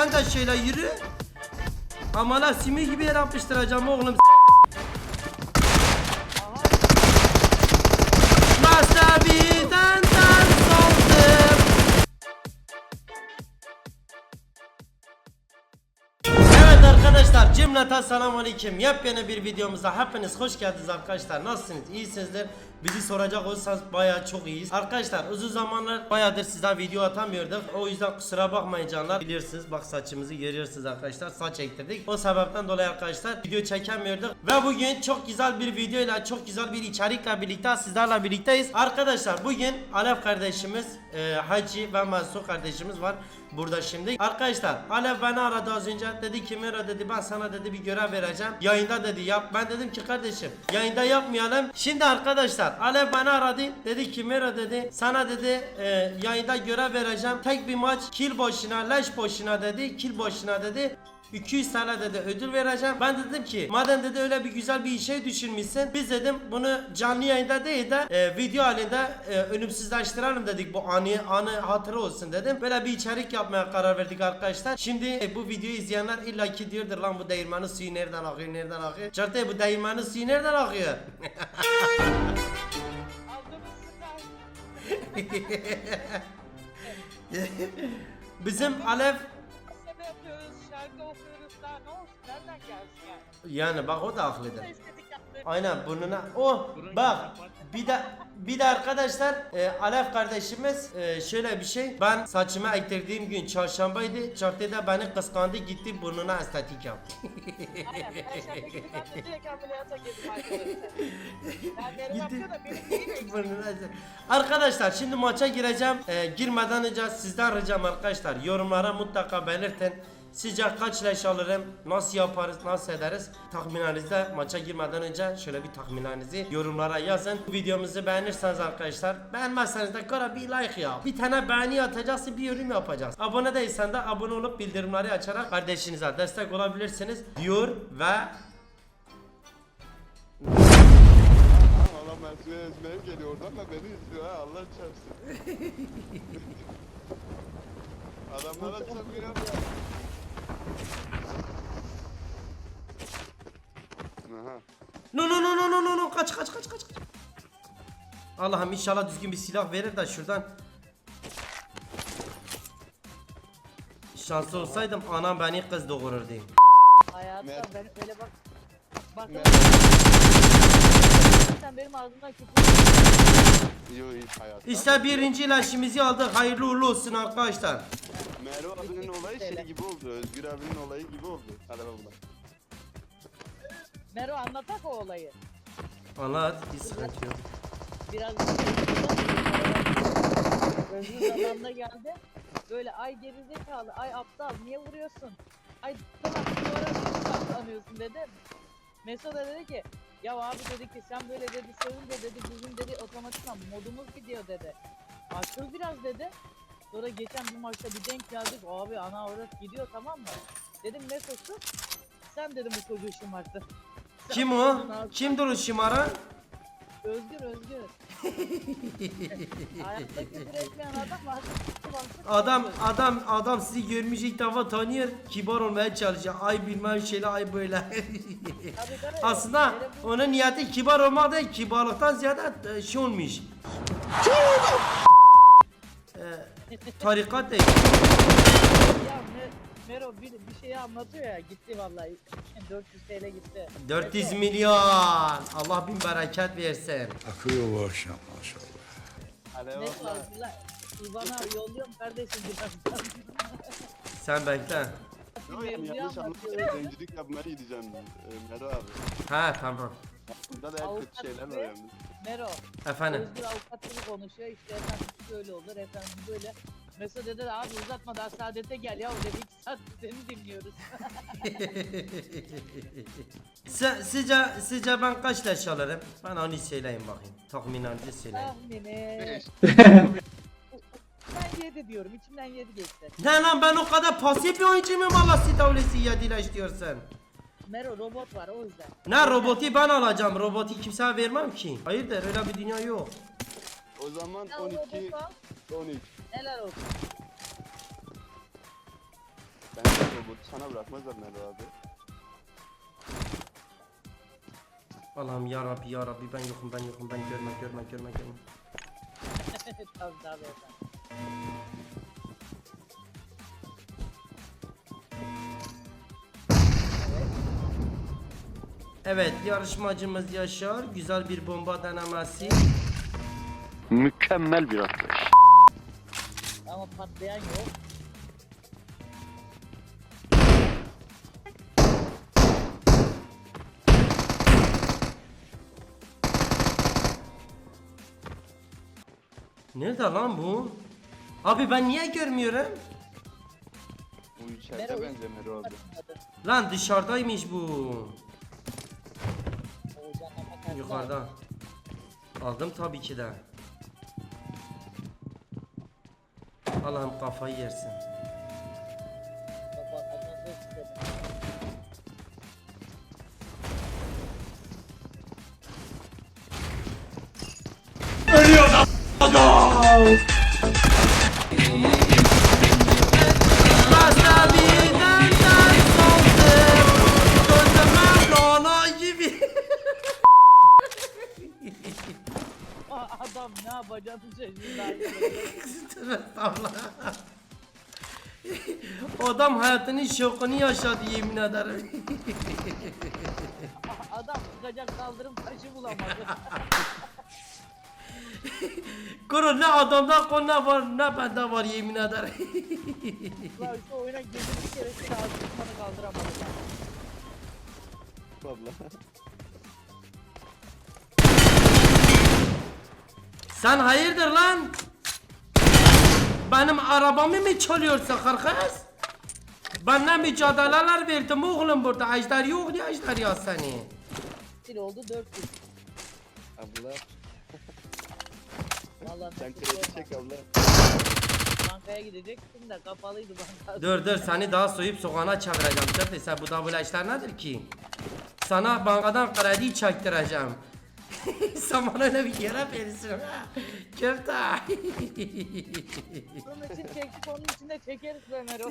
Sen de şöyle yürü. Ama la simi gibi yer yapıştıracağım oğlum. Arkadaşlar cümleten selamun aleyküm. Yepyeni bir videomuza hepiniz hoş geldiniz arkadaşlar. Nasılsınız? İyisinizdir. Bizi soracak olursanız baya çok iyiyiz. Arkadaşlar uzun zamanlar bayadır size video atamıyorduk. O yüzden kusura bakmayın canlar. Bilirsiniz bak saçımızı görüyorsunuz arkadaşlar. Saç ektirdik. O sebepten dolayı arkadaşlar video çekemiyorduk. Ve bugün çok güzel bir videoyla Çok güzel bir içerikle birlikte sizlerle birlikteyiz. Arkadaşlar bugün Alev kardeşimiz e, Hacı ve Mansur kardeşimiz var burada şimdi. Arkadaşlar Alev beni aradı az önce dedi ki Mira dedi ben sana dedi bir görev vereceğim. Yayında dedi yap. Ben dedim ki kardeşim yayında yapmayalım. Şimdi arkadaşlar Alev beni aradı dedi ki Mira dedi sana dedi e, yayında görev vereceğim. Tek bir maç kill boşuna leş boşuna dedi kill boşuna dedi. 200 tane dedi ödül vereceğim. Ben dedim ki madem dedi öyle bir güzel bir şey düşünmüşsün. Biz dedim bunu canlı yayında değil de e, video halinde e, ölümsüzleştirelim dedik. Bu anı anı hatırı olsun dedim. Böyle bir içerik yapmaya karar verdik arkadaşlar. Şimdi e, bu videoyu izleyenler illaki diyordur lan bu değirmenin suyu nereden akıyor nereden akıyor. Çarptı bu değirmenin suyu nereden akıyor? Bizim yapıyoruz, şarkı okuyoruz daha ne olsun nereden gelsin yani? yani bak o da haklıdır. Estetik yaptı. Aynen burnuna. O bak bir de bir de arkadaşlar e, Alef kardeşimiz e, şöyle bir şey. Ben saçımı ektirdiğim gün çarşambaydı. Çarşıda beni kıskandı gitti burnuna estetik yaptı. Aynen perşembe günü ben de direkt ameliyata girdim arkadaşlar. Benim Gitti. yapıyor da benim değil eksik. Burnuna estetik. Arkadaşlar şimdi maça gireceğim. E, girmeden önce sizden ricam arkadaşlar yorumlara mutlaka belirtin. Sizce kaç leş alırım? Nasıl yaparız? Nasıl ederiz? Tahminlerinizde maça girmeden önce şöyle bir tahminlerinizi yorumlara yazın. Bu videomuzu beğenirseniz arkadaşlar beğenmezseniz de kara bir like ya. Bir tane beğeni atacaksın bir yorum yapacaksın. Abone değilsen de abone olup bildirimleri açarak kardeşinize destek olabilirsiniz diyor ve Allah Mersin'e ezmeye geliyor oradan da beni izliyor ha Allah çarpsın. Adamlara çarpıyor. Aha. No no no no no no no kaç kaç kaç kaç. kaç. Allah'ım inşallah düzgün bir silah verir de şuradan. Şanslı olsaydım anam beni kız doğururdu. Hayatta ben öyle bak. Bak benim ağzımdan küfür İyi iyi hayat. İşte birinci ilaçımızı aldık. Hayırlı uğurlu olsun arkadaşlar. Merve abinin olayı şey gibi oldu. Özgür abinin olayı gibi oldu. Hadi bakalım. Mero anlatak o olayı. Anlat hiç sıkıntı yok. Biraz Özgür zamanında geldi. Böyle ay gerizekalı, ay aptal niye vuruyorsun? Ay tamam numara saklanıyorsun dedi. Mesut da dedi ki ya abi dedi ki sen böyle dedi sevince dedi bizim dedi otomatikman modumuz gidiyor dedi. Açıl biraz dedi. Sonra geçen bir maçta bir denk geldik abi ana avrat gidiyor tamam mı? Dedim Mesut sus. Sen dedim bu çocuğu şımarttın. Sen Kim o? çocuğun ağzı- Kimdir o şımaran? Özgür Özgür. Hayatta küfür etmeyen adam artık Adam adam adam sizi görmüş ilk defa tanıyor. Kibar olmaya çalışıyor. Ay bilmem şeyle ay böyle. Aslında onun niyeti kibar olmak değil. Kibarlıktan ziyade e, şey olmuş. Ee, tarikat değil. Ya Me- Mero bir, bir şeyi anlatıyor ya gitti vallahi 400 TL gitti. 400 milyon. Allah bin bereket versin. Akıyor bu akşam maşallah. Hadi Ne bakalım. sordular? İvan'a yolluyorum kardeşim birazdan. Sen bekle. Yok yani yanlış anlamayın. Zencilik yapmaya gideceğim ben. Ee, Merve abi. Ha tamam. Burada da hep kötü şeyler var yani. Mero Efendim. Özgür avukat gibi konuşuyor işte efendim şöyle olur efendim böyle. Mesela dedi abi uzatma daha saadete gel ya dedi iki saat seni dinliyoruz. Sen, sizce, sizce ben kaç leş alırım? Ben onu söyleyin bakayım. Tahminlerinizi söyleyin. Tahmini. ben 7 diyorum içimden 7 geçti. Ne lan ben o kadar pasif bir oyuncu muyum Allah sitavlesi ya leş diyorsun? Mero robot var o yüzden. Ne robotu ben alacağım. Robotu kimseye vermem ki. Hayırdır öyle bir dünya yok. O zaman Sen 12, robot al 13. helal olsun. Ben Bu sana bırakmazlar Mero abi. Allah'ım ya Rabbi ya Rabbi ben yokum ben yokum ben görme görme görme görme. tabii tabii efendim. Evet yarışmacımız Yaşar güzel bir bomba denemesi. Mükemmel bir atlayış. Ama patlayan yok. Nerede lan bu? Abi ben niye görmüyorum? Bu içeride Mero abi. Lan dışarıdaymış bu. Yukarıda. Aldım tabii ki de. Allah'ım kafayı yersin. Baba, asansör sistemi. Basta bir Estağfurullah. O adam hayatının şokunu yaşadı yemin ederim. Adam çıkacak kaldırım taşı bulamadı. Kuru ne adamda konu ne var ne bende var yemin ederim. Lan şu oyuna girdim bir kere şu ağzı bana kaldıramadı. Sen hayırdır lan? Benim arabamı mı çalıyorsun kardeş? Ben ne mücadeleler verdim oğlum burada. Ejder yok ya ejder ya seni. Sil oldu 400. Abla Vallahi sen kredi çek abla. Bankaya gidecektim de kapalıydı banka. Dur dur seni daha soyup sokağına çevireceğim. Sen sen bu double işler nedir ki? Sana bankadan kredi çektireceğim. bana öyle bir yere ha. Köfte. Bunun için çektik onun için de çekeriz be Mero.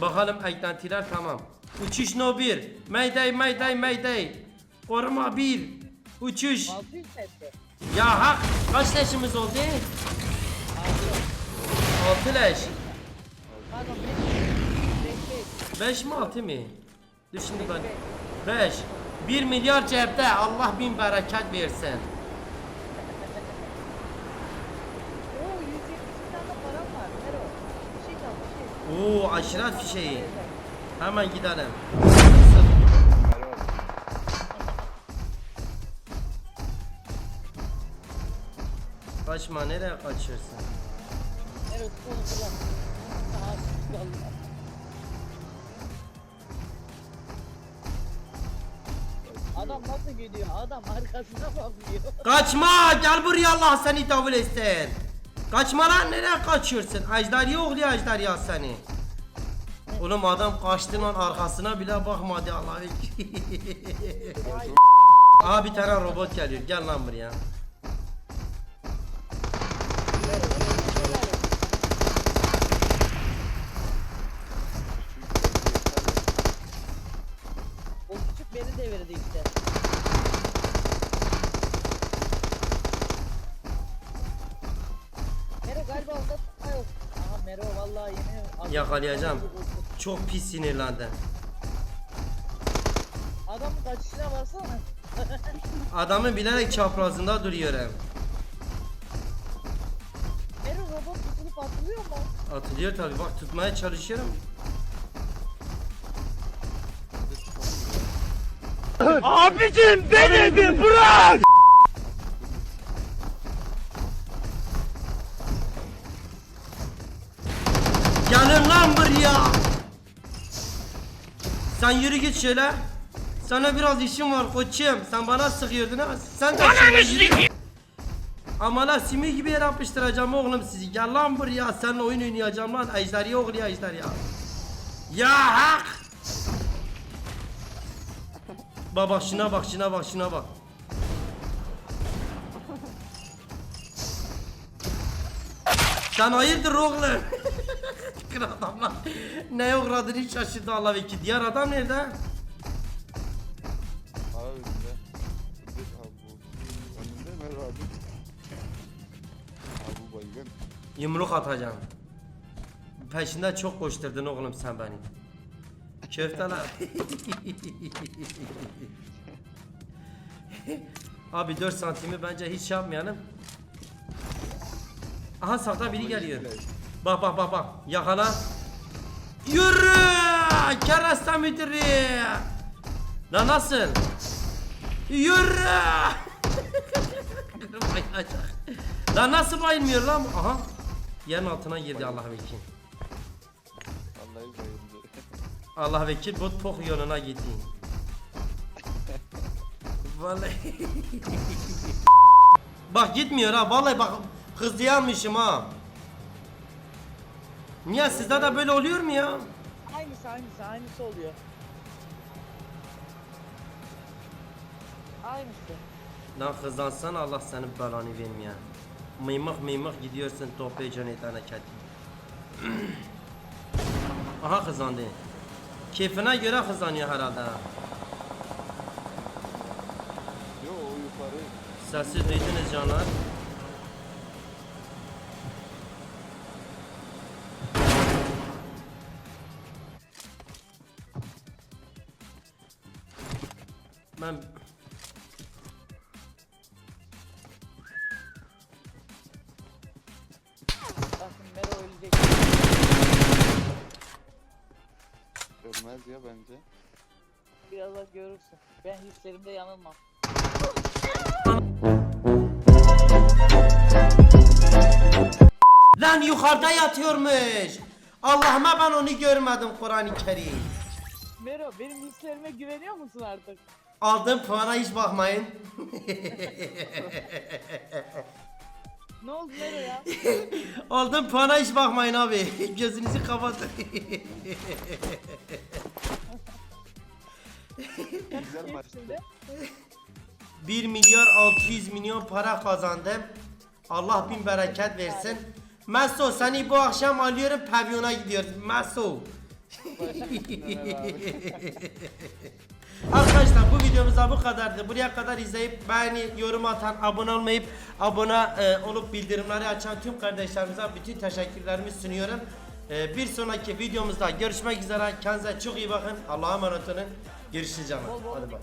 Bakalım eklentiler tamam. Uçuş no 1. Mayday mayday mayday. Koruma 1. Uçuş. 600 etti. Ya hak kaç leşimiz oldu? Aldı. 6 leş. Pardon 5 5 5 mi 6 mı? Dur şimdi ben. 5. 1 milyar cepte. Allah bin bereket versin. Oo 170 tane param var Mero. Bir şey bir şey. Oo aşiret fişeği. Hemen gidelim. Kaçma nereye kaçıyorsun? Mero tut Adam nasıl gidiyor? Adam arkasına bakmıyor. Kaçma gel buraya Allah seni davul etsin. Kaçma lan nereye kaçıyorsun? Ejder yok ya ejder ya seni. Oğlum adam kaçtı lan arkasına bile bakmadı Allah. Aa bir tane robot geliyor gel lan buraya. Yakalayacağım. Çok pis sinirlendim. Adamın kaçışına baksana. Adamın bilerek çaprazında duruyorum. Mero robot tutulup atılıyor mu? Atılıyor tabi bak tutmaya çalışıyorum. Abicim denedi bırak! Gelin lan buraya. Sen yürü git şöyle. Sana biraz işim var koçum. Sen bana sıkıyordun ha. Sen de şöyle yürü. Ama lan simi gibi yere yapıştıracağım oğlum sizi. Gel lan buraya. Seninle oyun oynayacağım lan. Ejder ya oğul ya ejder ya. Ya hak. Baba şuna bak şuna bak şuna bak. Sen hayırdır oğlum? Aşkına adamlar neye uğradığını hiç şaşırdı Allah vekil. Diğer adam nerede? Abi önünde. Önünde baygın. Yumruk atacağım. Peşinde çok koşturdun oğlum sen beni. Köfteler. Abi 4 santimi bence hiç yapmayalım. Aha sağda biri geliyor. Bak bak bak bak. Yakala. Yürü! Kerasta müdürü. Lan nasıl? Yürü! Bayılacak. Lan nasıl bayılmıyor lan? Aha. Yerin altına girdi Allah vekil. Vallahi bayıldı. Allah vekil bu tok yoluna gitti. Vallahi. bak gitmiyor ha vallahi bak hızlıyanmışım ha. Niye sizde de böyle oluyor mu ya? Aynısı aynısı aynısı oluyor. Aynısı. Lan hızlansan Allah senin belanı vermeye. Mıymık mıymık gidiyorsun toplayacaksın etene keti. Aha hızlandı. Keyfine göre hızlanıyor herhalde ha. Yo o yukarı. Sesi duydunuz canlar. Ben Bakın Mero ölecek. Ölmez ya bence. Birazdan görürsün. Ben hislerimde yanılmam. Lan yukarıda yatıyormuş. Allah'ıma ben onu görmedim Kur'an-ı Kerim. Mero benim hislerime güveniyor musun artık? Aldığım puana hiç bakmayın. Ne oldu Mero ya? Aldığım puana hiç bakmayın abi. Gözünüzü kapatın. Güzel maçtı. Şimdi 1 milyar 600 milyon para kazandım. Allah bin bereket versin. Meso seni bu akşam alıyorum pavyona gidiyoruz. Meso. Arkadaşlar bu videomuzda bu kadardı. Buraya kadar izleyip beğeni, yorum atan, abone olmayıp abone e, olup bildirimleri açan tüm kardeşlerimize bütün teşekkürlerimi sunuyorum. E, bir sonraki videomuzda görüşmek üzere. Kendinize çok iyi bakın. Allah'a emanet olun. Görüşürüz canım. Hadi bak.